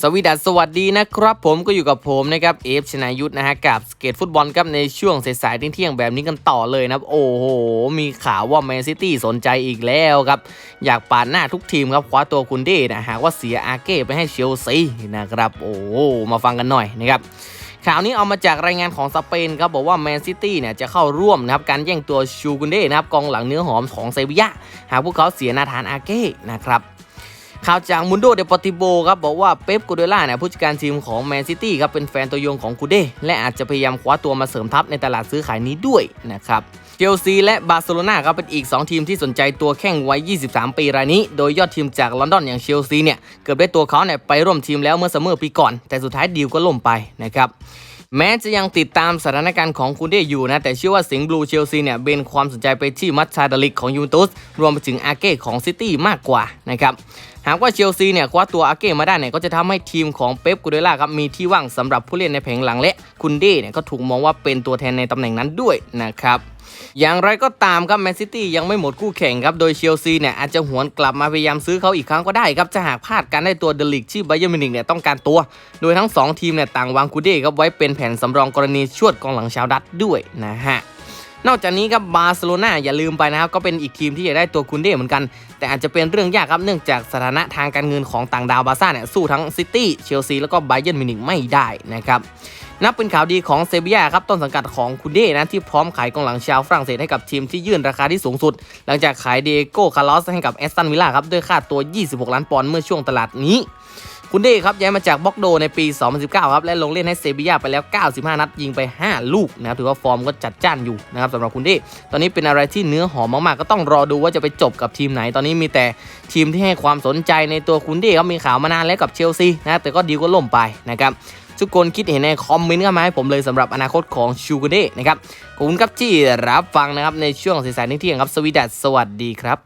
สวีดัสสวัสดีนะครับ ผมก็อยู่กับผมนะครับเอฟชนายุทธนะฮะกับสเกตฟุตบอลครับในช่วงสายๆเที่ยงแบบนี้กันต่อเลยนะครับ โอ้โห มีข่าวว่าแมนซิตี้สนใจอีกแล้วครับ อยากปาดหน้าทุกทีมครับคว้าตัวคุณเด้นะหากว่าเสียอาเก้ไปให้เชลซีนะครับ โอ้โหมาฟังกันหน่อยนะครับข่าวนี้เอามาจากรายงานของสเปนครับบอกว่าแมนซิตี้เนี่ยจะเข้าร่วมนะครับการแย่งตัวชูกุนเด้นะครับกองหลังเนื้อหอมของเซบียาหากพวกเขาเสียนาธานอาเก้นะครับ ข่าวจากมุนโดเดปอติโบครับบอกว่าเป๊ปกูเดล่าเนี่ยผู้จัดการทีมของแมนซิตี้ครับเป็นแฟนตัวยงของกูเดและอาจจะพยายามคว้าตัวมาเสริมทัพในตลาดซื้อขายนี้ด้วยนะครับเชลซีและบาร์เซโลนาครับเป็นอีก 2 ทีมที่สนใจตัวแข้งวัย 23 ปีรายนี้ โดยยอดทีมจากลอนดอนอย่างเชลซีเนี่ยเกือบได้ตัวเขาเนี่ยไปร่วมทีมแล้วเมื่อซัมเมอร์ปีก่อน แต่สุดท้ายดีลก็ล่มไปนะครับ แม้จะยังติดตามสถานการณ์ของคุณไดอยู่นะ แต่เชื่อว่าสิงห์บลูเชลซีเนี่ยเบนความสนใจไปที่มัตชาดาลิกของยูเวนตุสรวมไปถึงอาเก้ของซิตี้มากกว่านะครับหากว่าเชลซีเนี่ยคว้าตัวอาเก้มาได้เนี่ยก็จะทำให้ทีมของเป๊ปกูเดล่าครับมีที่ว่างสำหรับผู้เล่นในแผงหลังและคุณเดเนี่ยก็ถูกมองว่าเป็นตัวแทนในตำแหน่งนั้นด้วยนะครับ อย่างไรก็ตามครับแมนซิตี้ยังไม่หมดคู่แข่งครับ โดยเชลซีเนี่ยอาจจะหวนกลับมาพยายามซื้อเขาอีกครั้งก็ได้ครับจะหากพลาดการได้ตัวเดลิกที่ไบเยอร์มินิกเนี่ยต้องการตัว โดยทั้ง 2 ทีมเนี่ยต่างวางคูเด้ครับไว้เป็นแผนสำรองกรณีชวดกองหลังชาวดัตด้วยนะฮะนอกจากนี้ครับบาร์เซโลนาอย่าลืมไปนะครับ ก็เป็นอีกทีมที่อยากได้ตัวคุนเด้เหมือนกัน แต่อาจจะเป็นเรื่องยากครับเนื่องจากสถานะทางการเงินของต่างดาวบาร์ซ่าเนี่ยสู้ทั้งซิตี้เชลซีแล้วก็ไบเยอร์มิวนิกไม่ได้นะครับ นับเป็นข่าวดีของเซบียาครับต้นสังกัดของคุณเด้นะที่พร้อมขายกองหลังชาวฝรั่งเศสให้กับทีมที่ยื่นราคาที่สูงสุด หลังจากขายเดโก้คาร์ลอสให้กับแอสตันวิลล่าครับด้วยค่าตัว 26 ล้านปอนด์เมื่อช่วงตลาดนี้ คุณเด้ครับย้ายมาจากบ็อกโดในปี 2019 ครับและลงเล่นให้เซบียาไปแล้ว 95 นัดยิงไป 5 ลูกนะครับถือว่าฟอร์มก็จัดจ้านอยู่นะครับสำหรับคุณเด้ตอนนี้เป็นอะไรที่เนื้อหอมมากๆ ก็ต้องรอดูว่าจะไปจบกับทีมไหนตอนนี้มีแต่ทีมที่ให้ความสนใจในตัวคุณเด้ครับมีข่าวมานานแล้วกับเชลซีนะแต่ก็ดีก็ล่มไปนะครับ ทุกคนคิดเห็นในคอมเมนต์กันมาให้ผมเลยสำหรับอนาคตของชูกุเด้นะครับขอบคุณครับที่รับฟังนะครับในช่วงสายๆนี้ที่ยงครับสวีดัสสวัสดีครับ